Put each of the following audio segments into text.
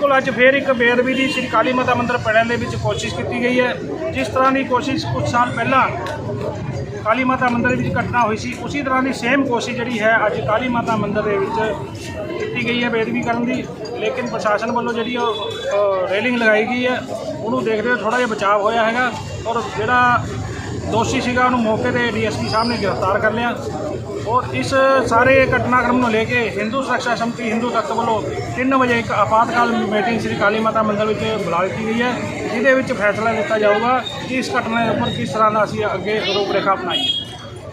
ਬਿਲਕੁਲ ਅੱਜ ਫੇਰ ਇੱਕ ਬੇਅਦਬੀ ਦੀ ਸ੍ਰੀ ਕਾਲੀ ਮਾਤਾ ਮੰਦਿਰ ਪੜਨ ਦੇ ਵਿੱਚ ਕੋਸ਼ਿਸ਼ ਕੀਤੀ ਗਈ ਹੈ। ਜਿਸ ਤਰ੍ਹਾਂ ਦੀ ਕੋਸ਼ਿਸ਼ ਕੁਝ ਸਾਲ ਪਹਿਲਾਂ ਕਾਲੀ ਮਾਤਾ ਮੰਦਿਰ ਵਿੱਚ ਘਟਨਾ ਹੋਈ ਸੀ, ਉਸੇ ਤਰ੍ਹਾਂ ਦੀ ਸੇਮ ਕੋਸ਼ਿਸ਼ ਜਿਹੜੀ ਹੈ ਅੱਜ ਕਾਲੀ ਮਾਤਾ ਮੰਦਿਰ ਦੇ ਵਿੱਚ ਕੀਤੀ ਗਈ ਹੈ ਬੇਦਬੀ ਕਰਨ ਦੀ। ਲੇਕਿਨ ਪ੍ਰਸ਼ਾਸਨ ਵੱਲੋਂ ਜਿਹੜੀ ਉਹ ਰੇਲਿੰਗ ਲਗਾਈ ਗਈ ਹੈ, ਉਹਨੂੰ ਦੇਖਦੇ ਹੋਏ ਥੋੜਾ ਜਿਹਾ ਬਚਾਅ ਹੋਇਆ ਹੈਗਾ ਔਰ ਜਿਹੜਾ ਦੋਸ਼ੀ ਸੀਗਾ ਉਹਨੂੰ ਮੌਕੇ ਤੇ ਡੀਐਸਪੀ ਸਾਹਿਬ ਨੇ ਗ੍ਰਿਫਤਾਰ ਕਰ ਲਿਆ। ਔਰ ਇਸ ਸਾਰੇ ਘਟਨਾਕ੍ਰਮ ਨੂੰ ਲੈ ਕੇ ਹਿੰਦੂ ਸੁਰੱਖਿਆ ਸਮਿਤੀ ਹਿੰਦੂ ਤੱਤ ਵੱਲੋਂ 3 ਵਜੇ ਇੱਕ ਆਪਾਤਕਾਲ ਮੀਟਿੰਗ ਸ੍ਰੀ ਕਾਲੀ ਮਾਤਾ ਮੰਦਿਰ ਵਿੱਚ ਬੁਲਾ ਦਿੱਤੀ ਗਈ ਹੈ ਜਿਹਦੇ ਵਿੱਚ ਫੈਸਲਾ ਲਿੱਤਾ ਜਾਊਗਾ ਕਿ ਇਸ ਘਟਨਾ ਦੇ ਉੱਪਰ ਕਿਸ ਤਰ੍ਹਾਂ ਦਾ ਅਸੀਂ ਅੱਗੇ ਰੂਪਰੇਖਾ ਅਪਣਾਈਏ।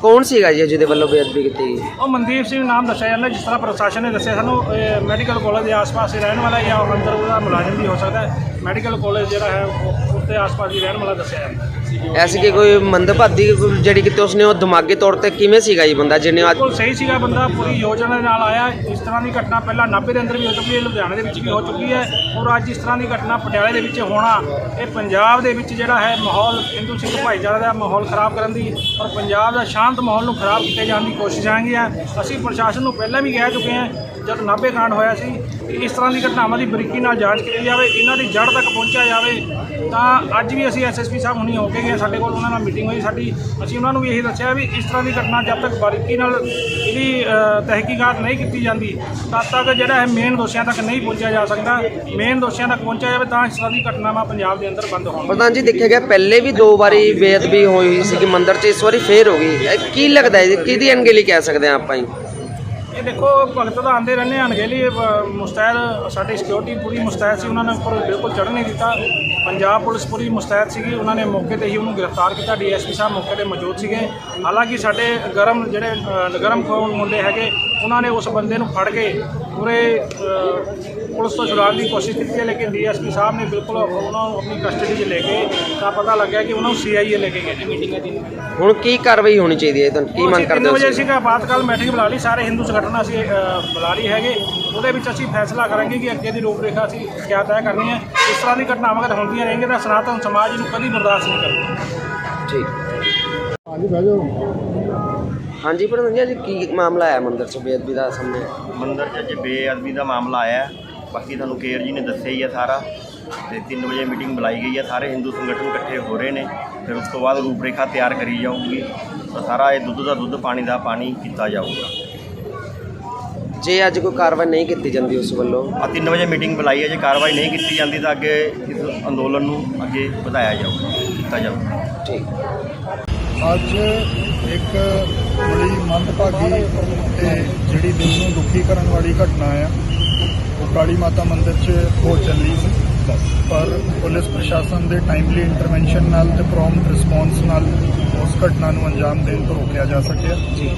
ਕੌਣ ਸੀਗਾ ਜੀ ਜਿਹਦੇ ਵੱਲੋਂ ਬੇਅਦਬੀ ਕੀਤੀ ਗਈ? ਉਹ ਮਨਦੀਪ ਸਿੰਘ ਨਾਮ ਦੱਸਿਆ ਜਾਂਦਾ ਜਿਸ ਤਰ੍ਹਾਂ ਪ੍ਰਸ਼ਾਸਨ ਨੇ ਦੱਸਿਆ ਸਾਨੂੰ ਮੈਡੀਕਲ ਕਾਲਜ ਦੇ ਆਸ-ਪਾਸ ਹੀ ਰਹਿਣ ਵਾਲਾ ਜਾਂ ਅੰਦਰ ਉਹਦਾ ਮੁਲਾਜ਼ਮ ਵੀ ਹੋ ਸਕਦਾ ਹੈ। ਮੈਡੀਕਲ ਕਾਲਜ ਜਿਹੜਾ ਹੈ ਉਹ ਉੱਤੇ ਆਸ-ਪਾਸ ਹੀ ਰਹਿਣ ਵਾਲਾ ਦੱਸਿਆ ਜਾਂਦਾ ਐਸੀ ਕਿ ਕੋਈ ਮੰਦਭਾਗੀ ਜਿਹੜੀ ਕਿ ਉਸਨੇ ਉਹ ਦਿਮਾਗੀ ਤੌਰ ਤੇ ਕਿਵੇਂ ਸੀਗਾ ਜੀ ਬੰਦਾ ਜਿਹਨੇ ਅੱਜ ਬਿਲਕੁਲ ਸਹੀ ਸੀਗਾ ਬੰਦਾ ਪੂਰੀ ਯੋਜਨਾ ਦੇ ਨਾਲ ਆਇਆ। ਇਸ ਤਰ੍ਹਾਂ ਦੀ ਘਟਨਾ ਪਹਿਲਾਂ ਨਾਭੇ ਦੇ ਅੰਦਰ ਵੀ ਹੋ ਚੁੱਕੀ ਹੈ ਲੁਧਿਆਣੇ ਦੇ ਵਿੱਚ ਵੀ ਹੋ ਚੁੱਕੀ ਹੈ ਔਰ ਅੱਜ ਇਸ ਤਰ੍ਹਾਂ ਦੀ ਘਟਨਾ ਪਟਿਆਲੇ ਦੇ ਵਿੱਚ ਹੋਣਾ ਇਹ ਪੰਜਾਬ ਦੇ ਵਿੱਚ ਜਿਹੜਾ ਹੈ ਮਾਹੌਲ ਹਿੰਦੂ ਸਿੱਖ ਭਾਈਚਾਰੇ ਦਾ ਮਾਹੌਲ ਖਰਾਬ ਕਰਨ ਦੀ ਔਰ ਪੰਜਾਬ ਦਾ ਸ਼ਾਂਤ ਮਾਹੌਲ ਨੂੰ ਖਰਾਬ ਕੀਤੇ ਜਾਣ ਦੀ ਕੋਸ਼ਿਸ਼ ਆਂਗੀਆਂ ਅਸੀਂ ਪ੍ਰਸ਼ਾਸਨ ਨੂੰ ਪਹਿਲਾਂ ਵੀ ਕਹਿ ਚੁੱਕੇ ਹਾਂ ਜਦ ਨਾਭੇ ਕਾਂਡ ਹੋਇਆ ਸੀ ਕਿ ਇਸ ਤਰ੍ਹਾਂ ਦੀ ਘਟਨਾਵਾਂ ਦੀ ਬਰੀਕੀ ਨਾਲ ਜਾਂਚ ਕੀਤੀ ਜਾਵੇ ਇਹਨਾਂ ਦੀ ਜੜ ਤੱਕ ਪਹੁੰਚਿਆ ਜਾਵੇ ਤਾਂ ਅੱਜ ਵੀ ਅਸੀਂ ਐਸਐਸਪੀ ਸਾਹਿਬ ਹੁਣੀ ਹੋ ਕੇ ਗਏ ਸਾਡੇ ਕੋਲ ਉਹਨਾਂ ਨਾਲ ਮੀਟਿੰਗ ਹੋਈ ਸਾਡੀ ਅਸੀਂ ਉਹਨਾਂ ਨੂੰ ਵੀ ਇਹੀ ਦੱਸਿਆ ਵੀ ਇਸ ਤਰ੍ਹਾਂ ਦੀ ਘਟਨਾ ਜਦ ਤੱਕ ਬਾਰੀਕੀ ਨਾਲ ਇਹਦੀ ਅ, ਤਹਿਕੀਕਾਤ ਨਹੀਂ ਕੀਤੀ ਜਾਂਦੀ ਤਦ ਤੱਕ ਜਿਹੜਾ ਇਹ ਮੇਨ ਦੋਸ਼ੀਆਂ ਤੱਕ ਨਹੀਂ ਪਹੁੰਚਿਆ ਜਾ ਸਕਦਾ। ਮੇਨ ਦੋਸ਼ੀਆਂ ਤੱਕ ਪਹੁੰਚਿਆ ਜਾਵੇ ਤਾਂ ਇਸ ਤਰ੍ਹਾਂ ਦੀ ਘਟਨਾਵਾਂ ਪੰਜਾਬ ਦੇ ਅੰਦਰ ਬੰਦ ਹੋਣ ਪ੍ਰਧਾਨ ਜੀ ਦੇਖਿਆ ਗਿਆ ਪਹਿਲੇ ਵੀ ਦੋ ਵਾਰੀ ਬੇਅਦਬੀ ਹੋਈ ਸੀ ਕਿ ਮੰਦਰ 'ਚ ਇਸ ਵਾਰੀ ਫੇਰ ਹੋ ਗਈ। ਕੀ ਲੱਗਦਾ ਹੈ? ਕਿਹਦੀ ਅਣਗਹਿਲੀ ਕਹਿ ਸਕਦੇ ਹਾਂ ਆਪਾਂ ਜੀ? ਇਹ ਦੇਖੋ, ਭਗਤ ਤਾਂ ਆਂਦੇ ਰਹਿੰਦੇ ਹਨ ਅਣਗਹਿਲੀ ਮੁਸਤੈਦ, ਸਾਡੀ ਸਿਕਿਉਰਿਟੀ ਪੂਰੀ ਮੁਸਤੈਦ ਸੀ, ਉਹਨਾਂ ਨੇ ਉੱਪਰ ਬਿਲਕੁਲ ਚੜ੍ਹਨ ਨਹੀਂ ਦਿੱਤਾ। ਪੰਜਾਬ ਪੁਲਿਸ ਪੂਰੀ ਮੁਸਤੈਦ ਸੀਗੀ, ਉਹਨਾਂ ਨੇ ਮੌਕੇ ਤੇ ਹੀ ਉਹਨੂੰ ਗ੍ਰਿਫਤਾਰ ਕੀਤਾ। ਡੀਐਸਪੀ ਸਾਹਿਬ ਮੌਕੇ ਤੇ ਮੌਜੂਦ ਸੀਗੇ। ਹਾਲਾਂਕਿ ਸਾਡੇ ਗਰਮ ਜਿਹੜੇ ਗਰਮ ਖੂਨ ਮੁੰਡੇ ਹੈਗੇ ਉਹਨਾਂ ਨੇ ਉਸ ਬੰਦੇ ਨੂੰ ਫੜ ਕੇ ਪੂਰੇ ਪੁਲਿਸ ਤੋਂ ਛੁਡਾਉਣ ਦੀ ਕੋਸ਼ਿਸ਼ ਕੀਤੀ ਹੈ ਲੇਕਿਨ ਡੀਐਸਪੀ ਸਾਹਿਬ ਨੇ ਬਿਲਕੁਲ ਉਹਨਾਂ ਨੂੰ ਆਪਣੀ ਕਸਟਡੀ 'ਚ ਲੈ ਕੇ ਤਾਂ ਪਤਾ ਲੱਗਿਆ ਕਿ ਉਹਨਾਂ ਨੂੰ ਸੀਆਈਏ ਲੈ ਕੇ ਗਏ ਨੇ। ਮੀਟਿੰਗ ਦੀ ਹੁਣ ਕੀ ਕਾਰਵਾਈ ਹੋਣੀ ਚਾਹੀਦੀ ਹੈ? ਤੁਹਾਨੂੰ ਕੀ ਮੰਗ ਕਰਦੇ ਹੋ ਵਜੇ ਤੁਸੀਂ? ਸੀਗਾ ਬਾਤਕਾਲ ਮੀਟਿੰਗ ਬੁਲਾ ਲਈ। ਸਾਰੇ ਹਿੰਦੂ ਸੰਗਠਨ ਅਸੀਂ ਬੁਲਾ ਲਈ ਹੈਗੇ। ਉਹਦੇ ਵਿੱਚ ਅਸੀਂ ਫੈਸਲਾ ਕਰਾਂਗੇ ਕਿ ਅੱਗੇ ਦੀ ਰੂਪਰੇਖਾ ਅਸੀਂ ਕਿਆ ਤੈਅ ਕਰਨੀ ਹੈ। ਇਸ ਤਰ੍ਹਾਂ ਦੀ ਘਟਨਾਵਾਂ ਅਗਰ ਹੁੰਦੀਆਂ ਰਹਿਣਗੀਆਂ ਤਾਂ ਸਨਾਤਨ ਸਮਾਜ ਨੂੰ ਕਦੀ ਬਰਦਾਸ਼ਤ ਨਹੀਂ ਕਰੇਗਾ ਠੀਕ ਹਾਂਜੀ ਬਹਿ ਜਾਓ। ਹਾਂਜੀ ਪ੍ਰਧਾਨ ਜੀ ਅੱਜ ਕੀ ਮਾਮਲਾ ਆਇਆ ਮੰਦਿਰ 'ਚ ਬੇਅਦਬੀ ਦਾ ਸਾਹਮਣੇ? ਮੰਦਰ 'ਚ ਅੱਜ ਬੇਅਦਬੀ ਦਾ ਮਾਮਲਾ ਆਇਆ ਹੈ। ਬਾਕੀ ਤੁਹਾਨੂੰ ਕੇਰ ਜੀ ਨੇ ਦੱਸਿਆ ਹੀ ਹੈ ਸਾਰਾ। ਤੇ 3 ਵਜੇ ਮੀਟਿੰਗ ਬੁਲਾਈ ਗਈ ਹੈ। ਸਾਰੇ ਹਿੰਦੂ ਸੰਗਠਨ ਇਕੱਠੇ ਹੋ ਰਹੇ ਨੇ। ਫਿਰ ਉਸ ਤੋਂ ਬਾਅਦ ਰੂਪਰੇਖਾ ਤਿਆਰ ਕਰੀ ਜਾਊਗੀ। ਤਾਂ ਸਾਰਾ ਇਹ ਦੁੱਧ ਦਾ ਦੁੱਧ ਪਾਣੀ ਦਾ ਪਾਣੀ ਕੀਤਾ ਜਾਊਗਾ। ਜੇ ਅੱਜ ਕੋਈ ਕਾਰਵਾਈ ਨਹੀਂ ਕੀਤੀ ਜਾਂਦੀ ਉਸ ਵੱਲੋਂ? ਆ 3 ਵਜੇ ਮੀਟਿੰਗ ਬੁਲਾਈ ਹੈ। ਜੇ ਕਾਰਵਾਈ ਨਹੀਂ ਕੀਤੀ ਜਾਂਦੀ ਤਾਂ ਅੱਗੇ ਇਸ ਅੰਦੋਲਨ ਨੂੰ ਅੱਗੇ ਵਧਾਇਆ ਜਾਊਗਾ ਕੀਤਾ ਜਾਊਗਾ। ਠੀਕ। ਅੱਜ ਇੱਕ ਬੜੀ ਮੰਦਭਾਗੀ ਤੇ ਜਿਹੜੀ ਦਿਲ ਨੂੰ ਦੁਖੀ ਕਰਨ ਵਾਲੀ ਘਟਨਾ ਆ ਉਹ ਕਾਲੀ ਮਾਤਾ ਮੰਦਿਰ 'ਚ ਹੋ ਚੱਲੀ ਸੀ। ਪਰ ਪੁਲਿਸ ਪ੍ਰਸ਼ਾਸਨ ਦੇ ਟਾਈਮਲੀ ਇੰਟਰਵੈਂਸ਼ਨ ਨਾਲ ਤੇ ਪ੍ਰੋਮਪਟ ਰਿਸਪੌਂਸ ਨਾਲ ਉਸ ਘਟਨਾ ਨੂੰ ਅੰਜਾਮ ਦੇਣ ਤੋਂ ਰੋਕਿਆ ਜਾ ਸਕਿਆ। ਜੀ।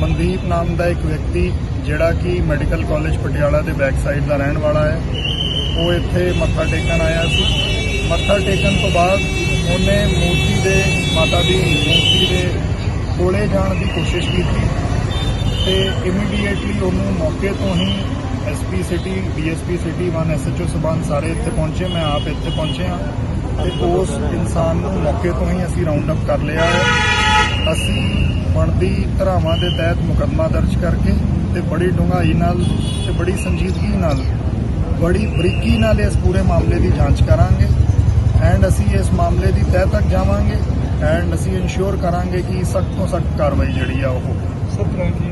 ਮਨਦੀਪ ਨਾਮ ਦਾ ਇੱਕ ਵਿਅਕਤੀ ਜਿਹੜਾ ਕਿ ਮੈਡੀਕਲ ਕਾਲਜ ਪਟਿਆਲਾ ਦੇ ਬੈਕ ਸਾਈਡ ਦਾ ਰਹਿਣ ਵਾਲਾ ਹੈ ਉਹ ਇੱਥੇ ਮੱਥਾ ਟੇਕਣ ਆਇਆ ਸੀ। ਮੱਥਾ ਟੇਕਣ ਤੋਂ ਬਾਅਦ ਉਹਨੇ ਮੂਰਤੀ ਦੇ ਮਾਤਾ ਦੀ ਮੂਰਤੀ ਦੇ ਕੋਲੇ ਜਾਣ ਦੀ ਕੋਸ਼ਿਸ਼ ਕੀਤੀ ਤੇ ਇਮੀਡੀਏਟਲੀ ਉਹਨੂੰ ਮੌਕੇ ਤੋਂ ਹੀ SP city DSP city 1 SHO ਸਬਾਨ ਸਾਰੇ ਇੱਥੇ ਪਹੁੰਚੇ, ਮੈਂ ਆਪ ਇੱਥੇ ਪਹੁੰਚਿਆ ਹਾਂ ਤੇ ਉਸ ਇਨਸਾਨ ਨੂੰ ਮੌਕੇ ਤੋਂ ਹੀ ਅਸੀਂ ਰਾਉਂਡ ਅਪ ਕਰ ਲਿਆ। ਹੈ ਅਸੀਂ ਬਣਦੀ ਧਾਰਾਵਾਂ ਦੇ ਤਹਿਤ ਮੁਕੱਦਮਾ ਦਰਜ ਕਰਕੇ ਤੇ ਬੜੀ ਡੂੰਘਾਈ ਨਾਲ ਤੇ ਬੜੀ ਸੰਜੀਦਗੀ ਨਾਲ, ਬੜੀ ਬਰੀਕੀ ਨਾਲ ਇਸ ਪੂਰੇ ਮਾਮਲੇ ਦੀ ਜਾਂਚ ਕਰਾਂਗੇ। ਐਂਡ ਅਸੀਂ ਇਸ ਮਾਮਲੇ ਦੀ ਤਹਿ ਤੱਕ ਜਾਵਾਂਗੇ। ਐਂਡ ਅਸੀਂ ਇਨਸ਼ੋਰ ਕਰਾਂਗੇ ਕਿ ਸਖਤ ਤੋਂ ਸਖਤ ਕਾਰਵਾਈ ਜਿਹੜੀ ਆ ਉਹ ਹੋਵੇ